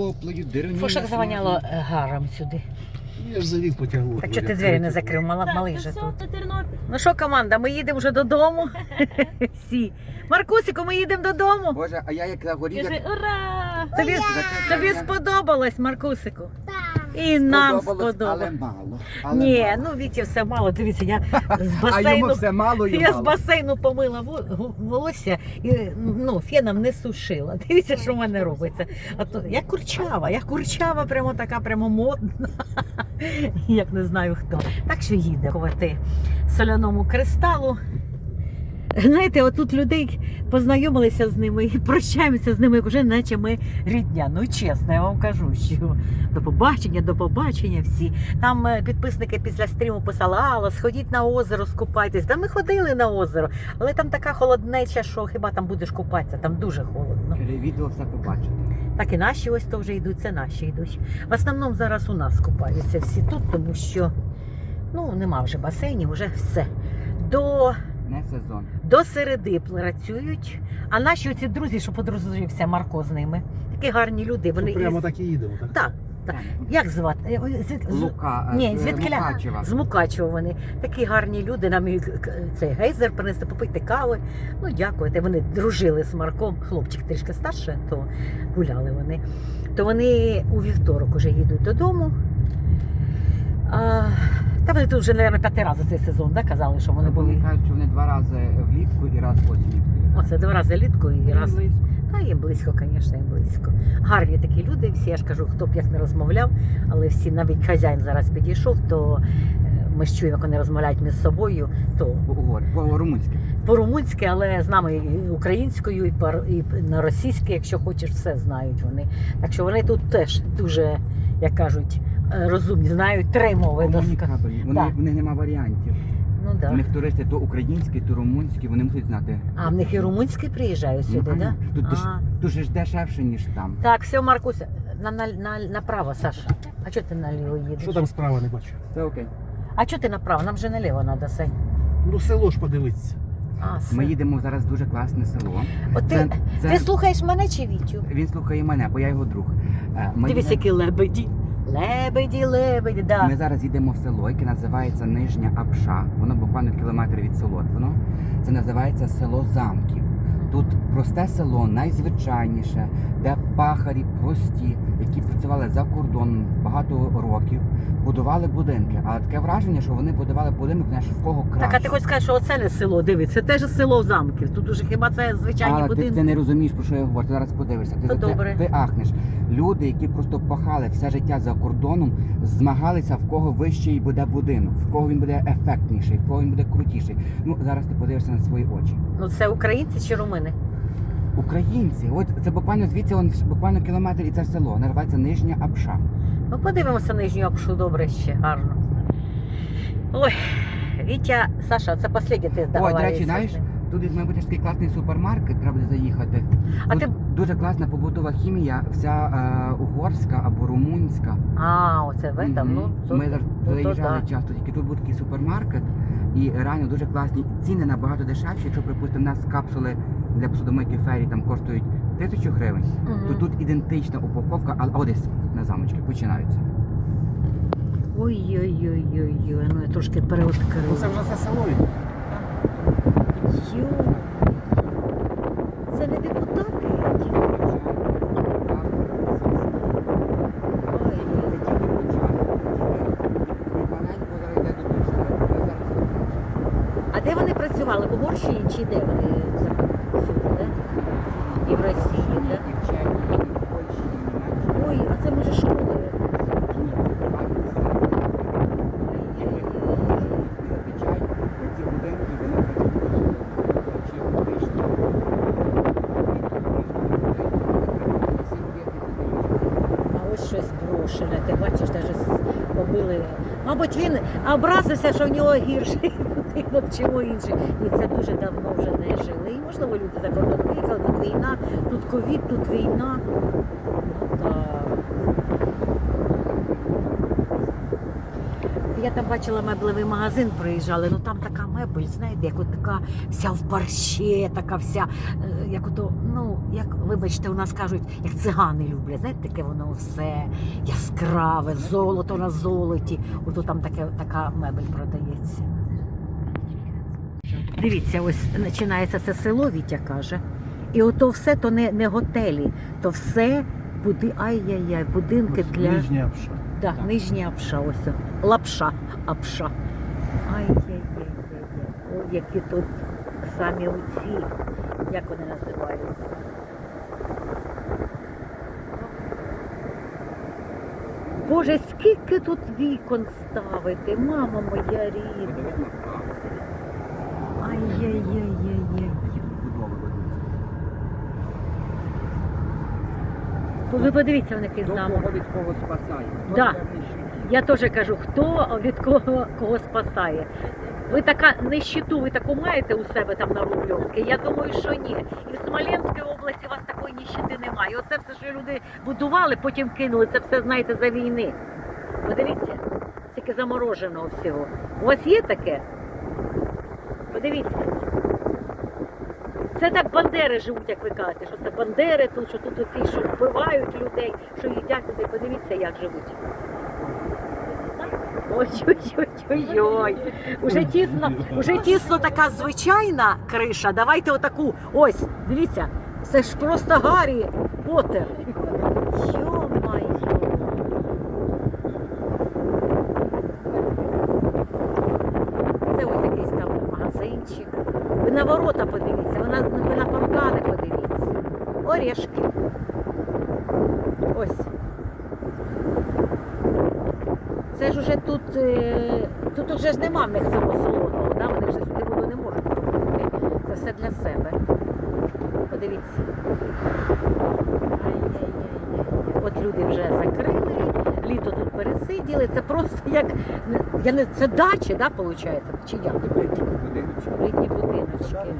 картоплею, деревню. Фушок завоняло е, гаром сюди. Я ж завів потягнув. Так що ти двері не закрив, мала, малий же тут. Ну що, команда, ми їдемо вже додому. Всі. Маркусику, ми їдемо додому. Боже, а я як загорів, як Кажи ура! Тобі, тобі сподобалось, Маркусику? І нам сподобалось, але мало. Але Ні, мало. ну Віті все мало. Дивіться, я з а йому басейну. все мало Я з басейну помила волосся і ну, феном не сушила. Дивіться, що в мене робиться. А то я курчава, я курчава, прямо така, прямо модна. Як не знаю хто. Так що їде ховати соляному кристалу. Знаєте, отут людей познайомилися з ними і прощаємося з ними, як вже наче ми рідня. Ну чесно, я вам кажу, що до побачення, до побачення всі. Там е, підписники після стріму писали, Алла, сходіть на озеро, скупайтесь. Та ми ходили на озеро, але там така холоднеча, що хіба там будеш купатися, там дуже холодно. Відео все побачите. Так і наші ось то вже йдуть, це наші йдуть. В основному зараз у нас купаються всі тут, тому що ну, нема вже басейнів, вже все. До Не сезон. до середи працюють. А наші оці друзі, що подружився Марко з ними, такі гарні люди. Вони Прямо із- так і їдемо, так? Так, так. Як звати? Е, з- Лука, е, Ні, з? Мукачева. З Мукачева вони. Такі гарні люди. Нам і к- цей гейзер принесли попити кави. Ну, дякуйте. Вони дружили з Марком. Хлопчик трішки старше, то гуляли вони. То вони у вівторок уже їдуть додому. А, та вони тут вже, мабуть, п'ятий раз за цей сезон, да, казали, що вони були. Вони кажуть, що вони два рази влітку і раз осінню. Оце два рази літку і раз. Та їм близько, звісно, їм близько. Гарні такі люди, всі, я ж кажу, хто б як не розмовляв, але всі, навіть хазяїн зараз підійшов, то е, ми ж чуємо, як вони розмовляють між собою, то по-румунськи. по-румунськи, але з нами і українською, і, по, і на російське, якщо хочеш, все знають вони. Так що вони тут теж дуже, як кажуть, розумні, знають три мови. Комунікабельні. Вони, Так. в них нема варіантів. Ну, У них туристи то українські, то румунські, вони мусять знати. А в них і румунський приїжджають Ну, сюди, так? Да? Тут А. дуже ж дешевше, ніж там. Так, все, Маркуся, на, на, на, направо, Саша. А чого ти наліво їдеш? Що там справа не бачу? Це окей. А чого ти направо? Нам же наліво треба, Сень. Ну, село ж подивитися. А. Ми їдемо зараз в дуже класне село. От ти, Це, це... ти слухаєш мене чи Вітю? Він слухає мене, бо я його друг. Е, Ми, Дивись, їдемо- які лебеді. Лебеді, лебеді, да. ми зараз їдемо в село, яке називається Нижня Апша. Воно буквально кілометр від Солотвино. Це називається село замків. Тут просте село, найзвичайніше, де пахарі прості, які працювали за кордоном багато років, будували будинки. Але таке враження, що вони будували будинок знаєш, в кого краще. Так, а ти хочеш сказати, що оце не село, дивись, це теж село замків. Тут уже хіба це звичайні Але ти, ти не розумієш, про що я говорю. Ти зараз подивишся. Ти, То ти, добре. ти ахнеш. Люди, які просто пахали все життя за кордоном, змагалися, в кого вищий буде будинок, в кого він буде ефектніший, в кого він буде крутіший. Ну зараз ти подивишся на свої очі. Ну це українці чи румини? Українці, от це буквально звідси он буквально кілометр і це село. Називається Нижня Апша. Ну подивимося нижню обшу, добре ще, гарно. Ой, Вітя, Саша, це останнє ти Ой, до речі, знаєш, тут має бути такий класний супермаркет, треба заїхати. А Тут ти- дуже класна побутова хімія, вся е, угорська або румунська. А, оце ви там, Мгм. ну, то, Ми ну, заїжджали да. часто, тільки тут був такий супермаркет, і реально дуже класні ціни набагато дешевші. Якщо, припустимо, у нас капсули для посудомийки фері там коштують тисячу гривень, Мгм. то тут ідентична упаковка, але о, десь на замочки починаються. Ой-ой-ой-ой-ой, ну я трошки переоткрила. Це вже все село. Ю. Це не депутати? Ой, А де вони працювали? В Угорщині чи де вони працювали? де? І в Росії, де? Ой, а це може школи. А ось щось брошене, ти бачиш, навіть побили. Мабуть, він образився, що в нього гірший будинок, чому інший. І це дуже давно вже не жили. І можливо, люди за кордон виїхали, тут війна, тут ковід, тут війна. Ну, так. Я там бачила меблевий магазин, приїжджали, ну там така мебель, знаєте, як от така вся в парші, така вся, е, як ото, ну, як, вибачте, у нас кажуть, як цигани люблять, знаєте, таке воно все яскраве, золото на золоті. Ото там таке, така мебель продається. Дивіться, ось починається це село, Вітя каже. І ото все то не, не готелі, то все буди, ай-яй-яй, будинки для. Да, Так. нижня апша, ось. Лапша, апша. Ай-яй-яй-яй. О, які тут самі оці. Як вони називаються? Боже, скільки тут вікон ставити, мама моя рідна. Подивись на вправо. Ай-яй-яй-яй-яй. Будови ведуться. Ви подивіться, вони який Хто замок. кого від кого спасає? Хто Да. певний? Я теж кажу, хто від кого кого спасає. Ви така нищету, ви таку маєте у себе там на Рубльовці? Я думаю, що ні. І в Смоленській області у вас такої ніщити немає. Оце все, що люди будували, потім кинули, це все знаєте за війни. Подивіться, тільки замороженого всього. У вас є таке? Подивіться. Це так бандери живуть, як ви кажете, що це бандери тут, що тут оці, що вбивають людей, що їдять людей. Подивіться, як живуть. Ой-ой-ой-ой-ой. Уже тісно, уже тісно така звичайна криша. Давайте отаку. Ось, дивіться, це ж просто Гаррі Поттер. Це ось якийсь там магазинчик. Ви на ворота подивіться, на, ви на паркани подивіться. Орешки. Ось. Це ж уже тут, е, тут уже ж нема в них цього солоного, да? вони вже сюди воду не можуть купити. Це все для себе. Подивіться. От люди вже закрили, літо тут пересиділи. Це просто як я не це дачі, да, виходить? Чи як? Літній будиночок. Літні будиночки.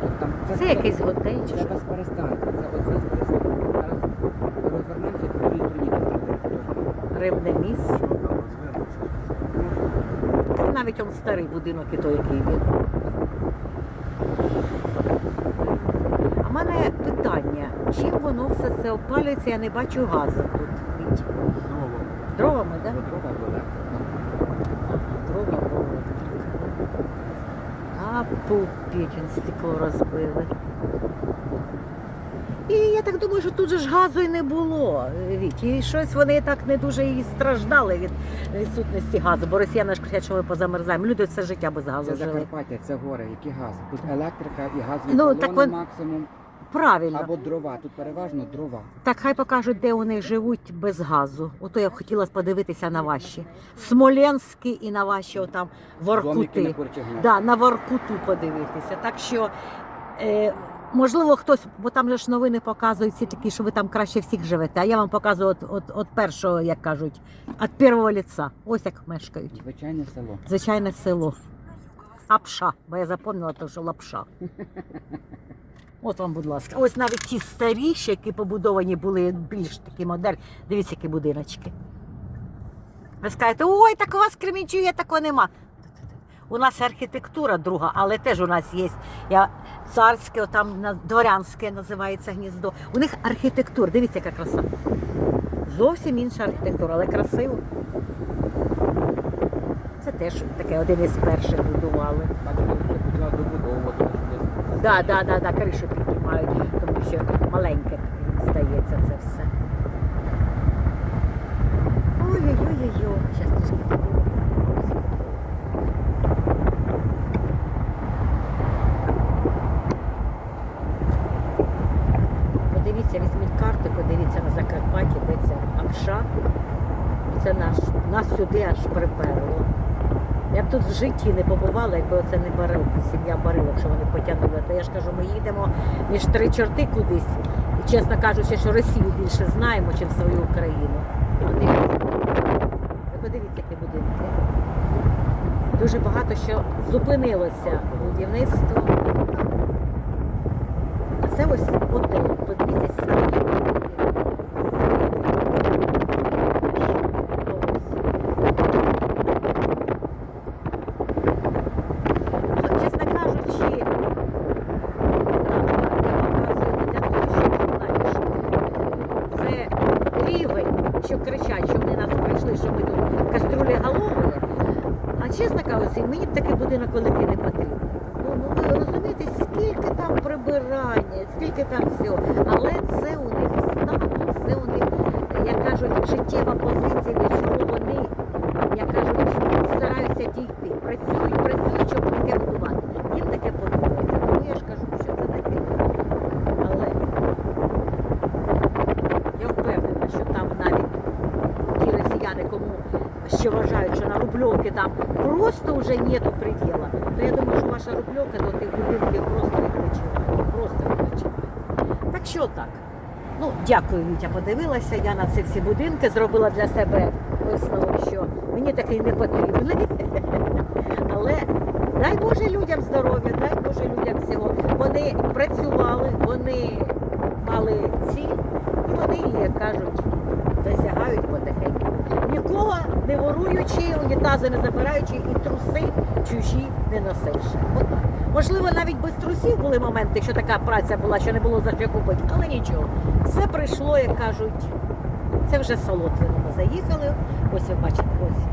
Що там Це якийсь готель чи Це що? без перестанку. Це ось без перестанку. Зараз розвернемося другій стороні. Рибне місце. Це навіть он старий будинок і той, який він. А в мене питання, чим воно все це опалюється, я не бачу газу тут. Віть. Дровами, так? Да? Дрова були. Дрова було. А пупіть, він стекло розбили. І я так думаю, що тут же ж газу і не було. Віть. І щось вони так не дуже і страждали від відсутності газу, бо росіяни ж кричать, що ми позамерзаємо. Люди все життя без газу Це жили. Закарпаття, це гори, які газ. Тут електрика і газ Ну, колони так вон- максимум. Правильно. Або дрова. Тут переважно дрова. Так хай покажуть, де вони живуть без газу. Ото я б хотіла подивитися на ваші. Смоленські і на ваші отам Домики на Да, на Воркуту подивитися. Так що, е, можливо, хтось, бо там же ж новини показують всі такі, що ви там краще всіх живете. А я вам показую от, от, от першого, як кажуть, від першого лиця. Ось як мешкають. Звичайне село. Звичайне село. Апша, бо я запам'ятала, то, що лапша. От вам, будь ласка. Ось навіть ті старіші, які побудовані були більш такі модель. Дивіться, які будиночки. Ви скажете, ой, так у вас в Кременчугі такого нема. У нас архітектура друга, але теж у нас є я, царське, там дворянське називається гніздо. У них архітектура, дивіться, яка краса. Зовсім інша архітектура, але красиво. Це теж таке один із перших будували. Добудовувати. Да, да, да, да, кришу піднімають, тому що маленьке здається це все. Ой-ой-ой-ой, зараз трішки подивимося. Подивіться, візьміть карту, подивіться на Закарпатті, де це Амша. Це наш, нас сюди аж тут в житті не побувала, якби оце не барил, сім'я барилок, що вони потягнули. То я ж кажу, ми їдемо між три чорти кудись. І чесно кажучи, що Росію більше знаємо, ніж свою Україну. Ви подивіться, які будинки. Дуже багато що зупинилося будівництво. А це ось готель. Подивіться, скільки. чесно кажучи, мені б такий будинок великий не потрібен. Ну, ну ви розумієте, скільки там прибирання, скільки там всього. Але це у них статус, це у них, як кажуть, життєва позиція, до чого вони, як кажуть, стараються дійти. Працюють, працюють, щоб таке будувати. Їм таке подобається. Тому я ж кажу, що це таке. Але я впевнена, що там навіть ті росіяни, кому ще вважають, що на Рубльовці там просто вже нету приділа, то я думаю, що ваша Рубльовка до тих будинків просто відпочиває. Просто відпочиває. Так що так. Ну, дякую, Вітя, подивилася. Я на ці всі будинки зробила для себе висновок, що мені такий не потрібний. Але дай Боже людям здоров'я, дай Боже людям всього. Вони працювали, вони мали ціль, і вони як кажуть. Нікого не воруючи, унітази не забираючи і труси чужі не носивши. От, можливо, навіть без трусів були моменти, що така праця була, що не було за що купити, але нічого. Все прийшло, як кажуть, це вже солотвино. Ми заїхали. Ось ви бачите, ось.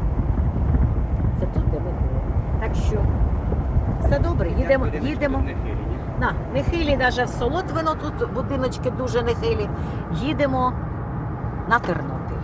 Це тут, де ми були. Так що все добре, їдемо, їдемо. На, нехилі навіть в Солотвино, тут будиночки дуже нехилі. Їдемо на Тернопіль.